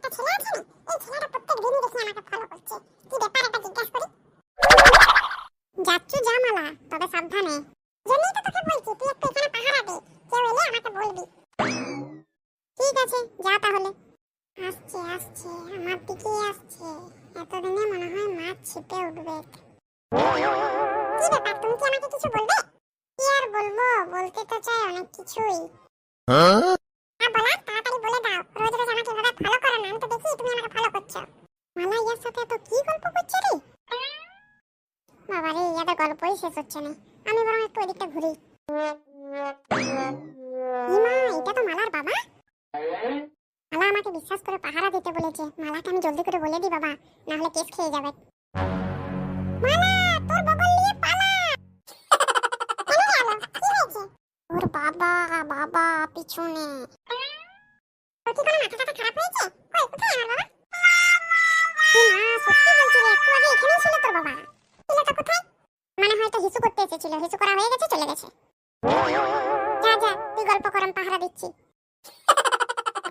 একটা ছেলে আছে। না এই ছেলেটা প্রত্যেক দিনই দেখি আমাকে ফলো করছে। কি ব্যাপার এটা করি? তবে সাবধানে। জন্যই তো তোকে বলছি, তুই একটু এখানে পাহারা দে। কেউ এলে আমাকে বলবি। ঠিক আছে, যা তাহলে। আসছে আসছে, আমার দিকে আসছে। এতদিনে মনে হয় মাছ ছিপে উঠবে। কি ব্যাপার, তুমি কি আমাকে কিছু বলবে? কি আর বলব? বলতে তো চাই অনেক কিছুই। হ্যাঁ? ইয়াদের শেষ হচ্ছে না। আমি বরং একটু ওইদিকটা ঘুরি। ইমা, এটা তো মালার বাবা। মালা আমাকে বিশ্বাস করে পাহারা দিতে বলেছে। মালাকে আমি জলদি করে বলে দিই বাবা না হলে কেস খেয়ে যাবে। মালা, তোর বগল নিয়ে পালা। কেন গেল? কি হয়েছে? ওর বাবা বাবা, পিছনে। তোর কি কোনো মাথা টাথা খারাপ হয়েছে? কই কোথায় আমার বাবা? মা, সত্যি বলছি রে, একটু আগে এখানেই ছিল তোর বাবা ছেলেটা কোথায় মানে হয়তো এসেছিল হিসু করা হয়ে গেছে চলে গেছে। যা যা তুই গল্প কর আমি পাহারা দিচ্ছি।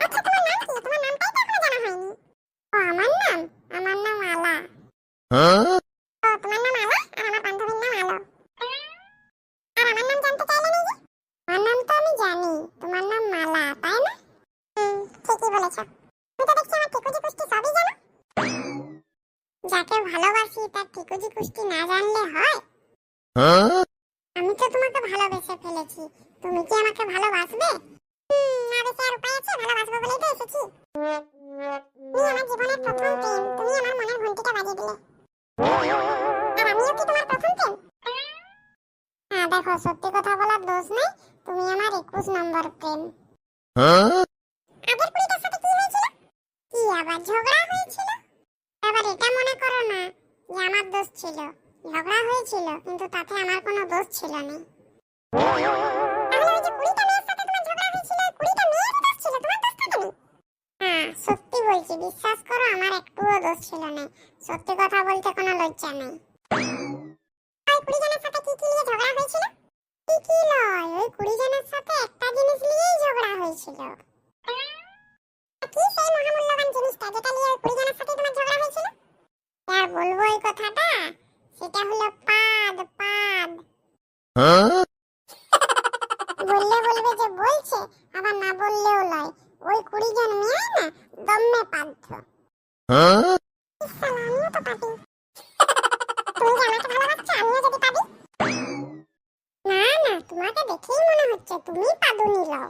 আচ্ছা তোমার নাম কি? তোমার নামটাই তো এখনও জানা হয়নি। ও আমার নাম? আমার নাম আলা। ও তোমার নাম আলা? আর আমার বান্ধবীর নাম আলো। আর আমার নাম জানতে চাইলে নাকি আমার নাম তো আমি জানি। তোমার নাম মালা তাই না? হুম ঠিকই বলেছ। তুমি তো দেখছি আমার টিকুজি কুষ্টি সবই জানো। যাকে ভালোবাসি তার টিকুজি কুষ্টি না জানলে হয়। তো ভালোবেসে ফেলেছি। তুমি কি আমাকে ভালোবাসবে? বেশি আর উপায় আছে? ভালোবাসবো বলেই তো এসেছি। তুমি আমার জীবনের প্রথম প্রেম, তুমি আমার মনের ঘন্টিটা বাজিয়ে দিলে। আর আমিও কি তোমার প্রথম প্রেম? হ্যাঁ দেখো, সত্যি কথা বলার দোষ নেই। তুমি আমার একুশ নম্বর প্রেম। আগের কুড়িটার সাথে কি হয়েছিল? কি আবার ঝগড়া হয়েছিল? আবার এটা মনে করো না যে আমার দোষ ছিল। ঝগড়া হয়েছিল, কিন্তু তাতে আমার কোনো দোষ ছিল না। বিশ্বাস করো আমার একটুও দোষ ছিল না সত্যি কথা বলতে কোনো লজ্জা নেই ওই হয়েছিল জনের ঝগড়া হয়েছিল জনের তোমার ঝগড়া হয়েছিল কথাটা বলবে যে বলছে আবার না বললেও লয় ওই কুড়ি জন মেয়ে না দমে পাদ্য ইসালা, আমিও তো পাবি। তুমি যে আমাকে ভালোবাসছো? আমিও যদি পাবি? না না তোমাকে দেখেই মনে হচ্ছে তুমি পাদুনি লও।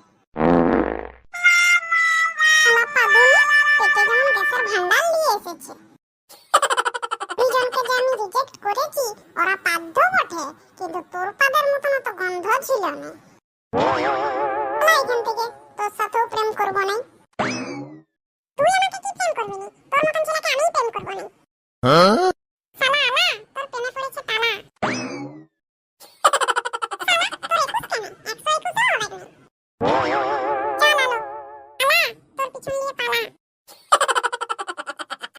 পাদুনি পেটে যেমন গ্যাসের ভান্ডার নিয়ে এসেছে। দুইজনকে যে আমি রিজেক্ট করেছি ওরা পাদ্য বটে কিন্তু তোর পাদের মতন তো গন্ধ ছিল না। 嗯、